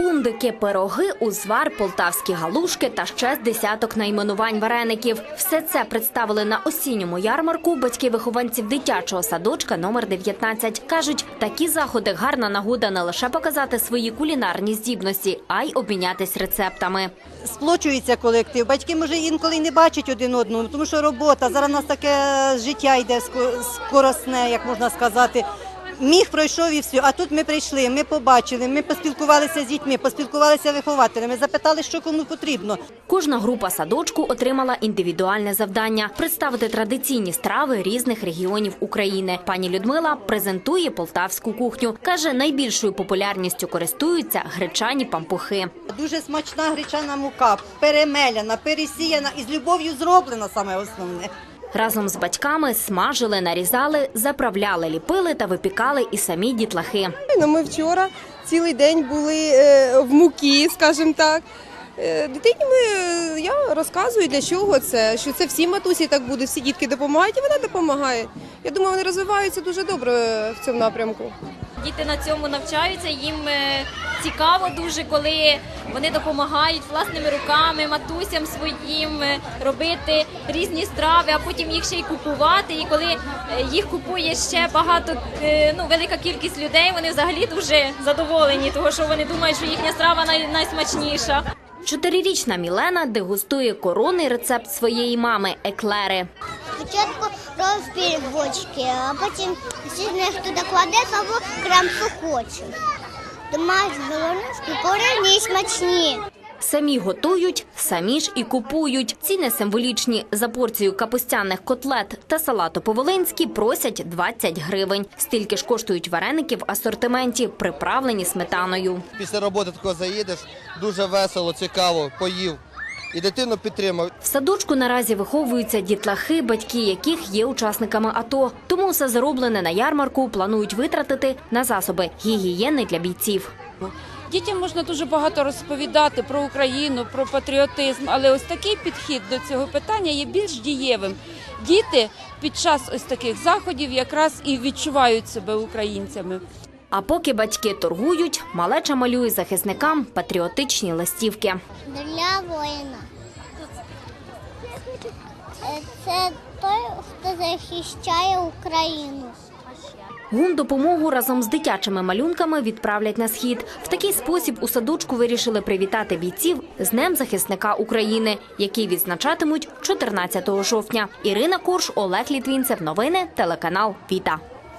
пундики, пироги, узвар, полтавські галушки та ще з десяток найменувань вареників. Все це представили на осінньому ярмарку батьки вихованців дитячого садочка номер 19. Кажуть, такі заходи гарна нагода не лише показати свої кулінарні здібності, а й обмінятись рецептами. сплочується колектив. Батьки може інколи й не бачать один одного, тому що робота зараз у нас таке життя йде ско- скоросне, як можна сказати. Міг пройшов і все. А тут ми прийшли, ми побачили, ми поспілкувалися з дітьми, поспілкувалися з вихователями, запитали, що кому потрібно. Кожна група садочку отримала індивідуальне завдання представити традиційні страви різних регіонів України. Пані Людмила презентує полтавську кухню. каже, найбільшою популярністю користуються гречані пампухи. Дуже смачна гречана мука, перемеляна, пересіяна і з любов'ю зроблена саме основне. Разом з батьками смажили, нарізали, заправляли, ліпили та випікали і самі дітлахи. Ну, ми вчора цілий день були е, в муки, скажімо так. Е, Дитині ми, е, я розказую, для чого це, що це всі матусі так буде, всі дітки допомагають, і вона допомагає. Я думаю, вони розвиваються дуже добре в цьому напрямку. Діти на цьому навчаються. Їм е, цікаво дуже, коли вони допомагають власними руками, матусям своїм робити різні страви, а потім їх ще й купувати. І коли їх купує ще багато, ну велика кількість людей, вони взагалі дуже задоволені, тому що вони думають, що їхня страва най- найсмачніша. Чотирирічна Мілена дегустує коронний рецепт своєї мами еклери. Спочатку розбір бочки, а потім них туди кладеш або крем сухочу. Домають головнюшки корені смачні. Самі готують, самі ж і купують. Ціни символічні. За порцію капустяних котлет та салату по-волинськи просять 20 гривень. Стільки ж коштують вареники в асортименті, приправлені сметаною. Після роботи такого заїдеш, дуже весело, цікаво, поїв. І дитину підтримав. В садочку наразі виховуються дітлахи, батьки яких є учасниками АТО. Тому все зароблене на ярмарку планують витратити на засоби гігієни для бійців. Дітям можна дуже багато розповідати про Україну, про патріотизм, але ось такий підхід до цього питання є більш дієвим. Діти під час ось таких заходів якраз і відчувають себе українцями. А поки батьки торгують, малеча малює захисникам патріотичні листівки. Для воїна. Це той, хто захищає Україну. Гумдопомогу разом з дитячими малюнками відправлять на схід. В такий спосіб у садочку вирішили привітати бійців з Днем захисника України, який відзначатимуть 14 жовтня. Ірина Корж, Олег Літвінцев. Новини телеканал Віта.